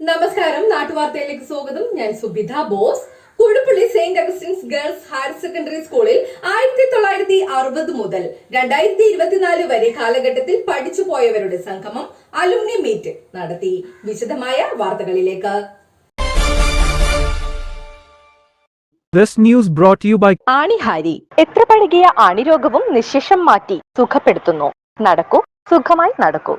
നമസ്കാരം. നാട്ടുവാർത്തയിലേക്ക് സ്വാഗതം. ഞാൻ Subidha Bose. Kuzhuppilly saint Augustine's girls higher secondary സ്കൂളിൽ ആയിരത്തി തൊള്ളായിരത്തി അറുപത് മുതൽ രണ്ടായിരത്തി ഇരുപത്തിനാല് വരെ കാലഘട്ടത്തിൽ പഠിച്ചു പോയവരുടെ സംഗമം അലുമിനി മീറ്റ് നടത്തി. വിശദമായ വാർത്തകളിലേക്ക്. This news brought to you by ആണിഹാരി. എത്ര പഴകിയ ആണിരോഗവും നിശേഷം മാറ്റി സുഖപ്പെടുത്തുന്നു. നടക്കൂ സുഖമായി നടക്കൂ.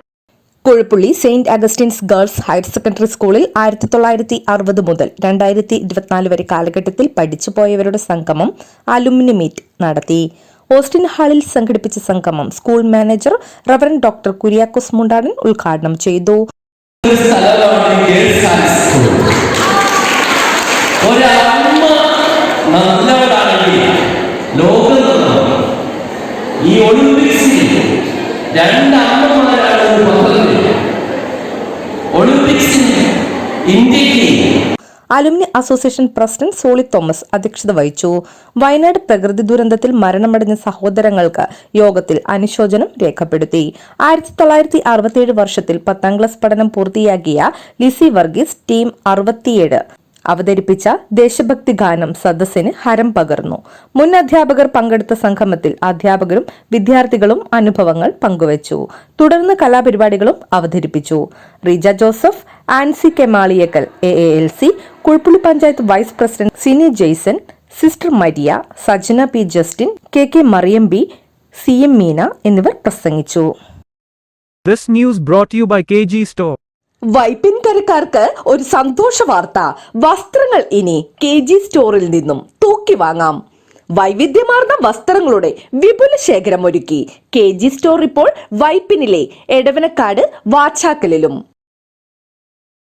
Kuzhuppilly saint Augustine's girls higher secondary സ്കൂളിൽ ആയിരത്തി തൊള്ളായിരത്തി അറുപത് മുതൽ രണ്ടായിരത്തി ഇരുപത്തിനാല് വരെ കാലഘട്ടത്തിൽ പഠിച്ചു പോയവരുടെ സംഗമം അലുമിനി മീറ്റ് നടത്തി. ഓസ്റ്റിൻ ഹാളിൽ സംഘടിപ്പിച്ച സംഗമം school manager reverend doctor Kuriakose Mundadan ഉദ്ഘാടനം ചെയ്തു. ഈ ഒളിമ്പിക്സിൽ രണ്ട് അമ്മമാരാണ് alumni association president Solly Thomas അധ്യക്ഷത വഹിച്ചു. വയനാട് പ്രകൃതി ദുരന്തത്തിൽ മരണമടഞ്ഞ സഹോദരങ്ങൾക്ക് യോഗത്തിൽ അനുശോചനം രേഖപ്പെടുത്തി. ആയിരത്തി തൊള്ളായിരത്തി അറുപത്തിയേഴ് വർഷത്തിൽ പത്താം ക്ലാസ് പഠനം പൂർത്തിയാക്കിയ ലിസി വർഗീസ് ടീം അറുപത്തിയേഴ്. അവതരിപ്പിച്ച ദേശഭക്തി ഗാനം സദസ്സിന് ഹരം പകർന്നു. മുൻ അധ്യാപകർ പങ്കെടുത്ത സംഗമത്തിൽ അധ്യാപകരും വിദ്യാർത്ഥികളും അനുഭവങ്ങൾ പങ്കുവച്ചു. തുടർന്ന് കലാപരിപാടികളും അവതരിപ്പിച്ചു. Reeja Joseph Ancy Kemaliyakkal A A L C Kuzhuppilly panchayat vice president Sini Jaison sister Maria Sajana P Justin K K Mariyam B C M Meena എന്നിവർ പ്രസംഗിച്ചു. This news brought you by KG Store. വൈപ്പിൻകരക്കാർക്ക് ഒരു സന്തോഷ വാർത്ത വസ്ത്രങ്ങൾ ഇനി K G സ്റ്റോറിൽ നിന്നും തൂക്കി വാങ്ങാം. വൈവിധ്യമാർന്ന വസ്ത്രങ്ങളുടെ വിപുല ശേഖരം ഒരുക്കി കെ ജി സ്റ്റോർ ഇപ്പോൾ വൈപ്പിനിലെ എടവനക്കാട് വാച്ചാക്കലിലും.